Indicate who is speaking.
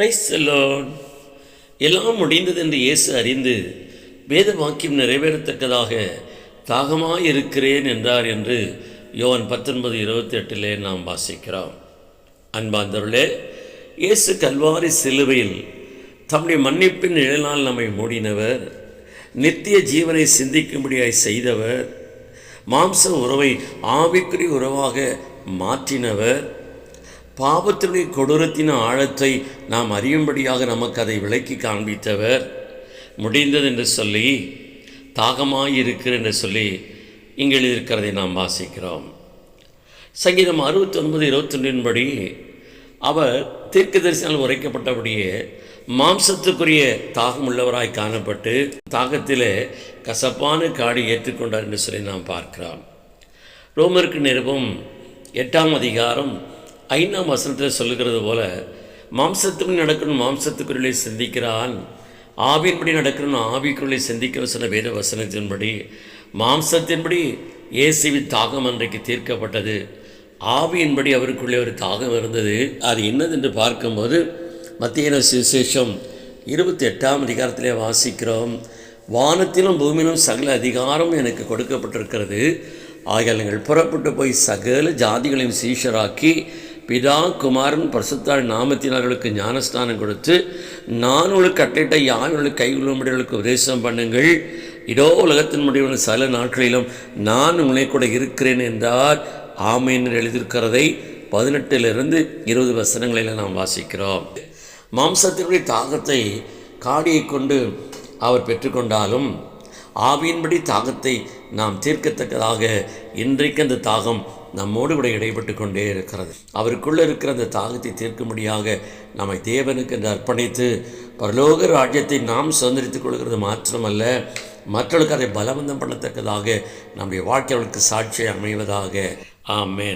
Speaker 1: Price செல்லோன் எல்லாம் முடிந்தது என்று இயேசு அறிந்து வேத வாக்கியம் நிறைவேறத்தக்கதாக தாகமாக இருக்கிறேன் என்றார் என்று யோவன் பத்தொன்பது இருபத்தி எட்டிலே நாம் வாசிக்கிறோம். அன்பாந்தருளே இயேசு கல்வாரி சிலுவையில் தம்முடைய மன்னிப்பின் நிழலால் நம்மை மூடினவர் நித்திய ஜீவனை சிந்திக்கும்படியாய் செய்தவர் மாம்ச உறவை ஆவிக்குரிய உறவாக மாற்றினவர் பாவத்தினுடைய கொடூரத்தின் ஆழத்தை நாம் அறியும்படியாக நமக்கு அதை விளக்கி காண்பித்தவர். முடிந்தது என்று சொல்லி தாகமாயிருக்கிற என்று சொல்லி இங்கே எழுதியிருக்கிறதை நாம் வாசிக்கிறோம். சங்கீதம் அறுபத்தி ஒன்பது இருபத்தொன்றின் படி அவர் தீர்க்க தரிசனால் உரைக்கப்பட்டபடியே மாம்சத்துக்குரிய தாகம் உள்ளவராய் காணப்பட்டு தாகத்திலே கசப்பான காடி ஏற்றுக்கொண்டார் என்று சொல்லி நாம் பார்க்கிறோம். ரோமருக்கு நிருபம் எட்டாம் அதிகாரம் ஐந்தாம் வசனத்தில் சொல்லுகிறது போல மாம்சத்துக்கு நடக்கணும் மாம்சத்துக்குள்ளே சிந்திக்கிறான். ஆவியின்படி நடக்கணும் ஆவிக்குள்ளே சிந்திக்கணும் சொன்ன வேத வசனத்தின்படி மாம்சத்தின்படி இயேசுவின் தாகம் அன்றைக்கு தீர்க்கப்பட்டது. ஆவியின்படி அவருக்குள்ளே ஒரு தாகம் இருந்தது. அது என்னது என்று பார்க்கும்போது மத்திய சுவிசேஷம் இருபத்தி எட்டாம் அதிகாரத்திலே வாசிக்கிறோம். வானத்திலும் பூமியிலும் சகல அதிகாரம் எனக்கு கொடுக்கப்பட்டிருக்கிறது. ஆகையால் நீங்கள் புறப்பட்டு போய் சகல ஜாதிகளையும் சீஷராக்கி பிதா குமாரன் பரிசுத்தாள் நாமத்தினர்களுக்கு ஞானஸ்தானம் கொடுத்து நான் உங்களுக்கு கட்டிட்ட யார்களுக்கு கைகொள்ளும்படிகளுக்கு உபதேசம் பண்ணுங்கள். இதோ உலகத்தின் முடிவில் சில நாட்களிலும் நான் உங்களை கூட இருக்கிறேன் என்றார். ஆமைன்னு எழுதியிருக்கிறதை பதினெட்டிலிருந்து இருபது வசனங்களில் நாம் வாசிக்கிறோம். மாம்சத்தினுடைய தாகத்தை காடியை கொண்டு அவர் பெற்றுக்கொண்டாலும் ஆவியின்படி தாகத்தை நாம் தீர்க்கத்தக்கதாக இன்றைக்கு அந்த தாகம் நம்மோடு கூட இடைப்பட்டு கொண்டே இருக்கிறது. அவருக்குள்ளே இருக்கிற அந்த தாகத்தை தீர்க்கும்படியாக நம்மை தேவனுக்கு என்று அர்ப்பணித்து பரலோக ராஜ்யத்தை நாம் சுதந்திரித்துக் கொள்கிறது மாத்திரமல்ல மற்றவர்களுக்கு அதை பலவந்தம் பண்ணத்தக்கதாக நம்முடைய வாழ்க்கைகளுக்கு சாட்சி சாட்சியை அமைவதாக. ஆமேன்.